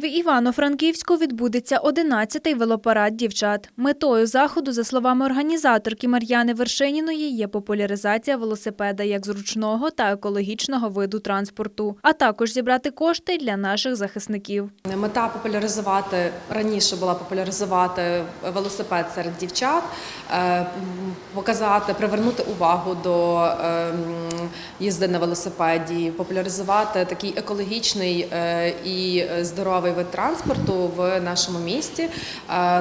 В Івано-Франківську відбудеться 11-й велопарад дівчат. Метою заходу, за словами організаторки Мар'яни Вершиніної, є популяризація велосипеда як зручного та екологічного виду транспорту, а також зібрати кошти для наших захисників. Мета популяризувати раніше була популяризувати велосипед серед дівчат, е, показати, привернути увагу до е, їзди на велосипеді, популяризувати такий екологічний е, і здоровий вид транспорту в нашому місті. Е,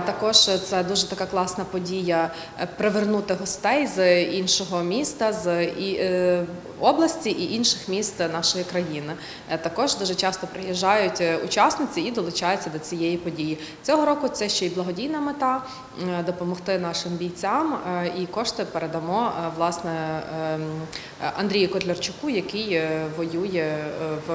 Також це дуже така класна подія е, привернути гостей з іншого міста, з е, області і інших міст нашої країни. Е, Також дуже часто приїжджають е, учасниці і долучаються до цієї події. Цього року це ще й благодійна мета е, допомогти нашим бійцям. І кошти передамо власне ем, Андрію Котлярчуку, який воює в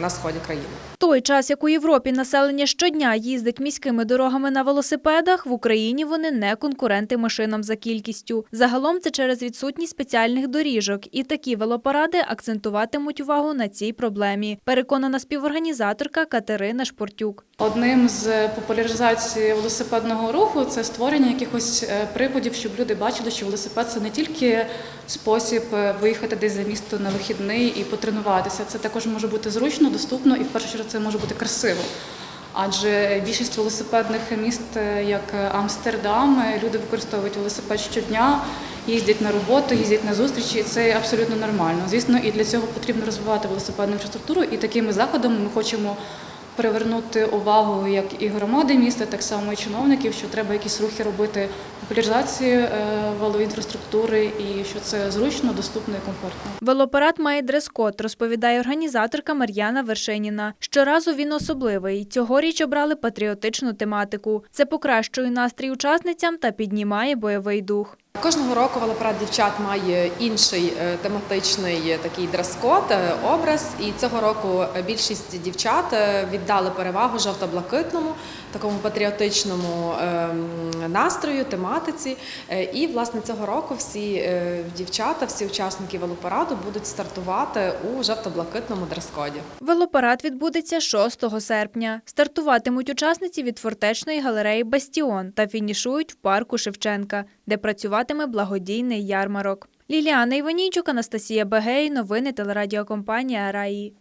на сході країни. Той час, як у Європі населення щодня їздить міськими дорогами на велосипедах, в Україні вони не конкуренти машинам за кількістю. Загалом це через відсутність спеціальних доріжок, і такі велопаради акцентуватимуть увагу на цій проблемі. Переконана співорганізаторка Катерина Шпортюк. Одним з популяризації велосипедного руху це створення якихось е, щоб люди бачили, що велосипед це не тільки спосіб е, виїхати десь за місто на вихідний і потренуватися. Це також може бути зручно, доступно і в першу чергу це може бути красиво. Адже більшість велосипедних міст, е, як Амстердам, люди використовують велосипед щодня, їздять на роботу, їздять на зустрічі. Це абсолютно нормально. Звісно, і для цього потрібно розвивати велосипедну інфраструктуру. І такими заходами ми хочемо привернути увагу як і громади міста, так само і чиновників, що треба якісь рухи робити популяризації е, велоінфраструктури і що це зручно, доступно і комфортно. Велопарад має дрес-код, розповідає організаторка Мар'яна Вершиніна. Щоразу він особливий. Цьогоріч обрали патріотичну тематику. Це покращує настрій учасницям та піднімає бойовий дух. Кожного року велопарад дівчат має інший е, тематичний е, такий дрес-код, е, образ. І цього року більшість дівчат віддали перевагу жовто-блакитному, такому патріотичному ем, настрою, тематиці. І власне цього року всі дівчата, всі учасники велопараду будуть стартувати у жовто-блакитному дрес-коді. Велопарад відбудеться 6 серпня. Стартуватимуть учасниці від фортечної галереї Бастіон та фінішують в парку Шевченка, де працюватиме благодійний ярмарок. Ліліана Іванійчук, Анастасія Бегей. Новини телерадіокомпанія Раї.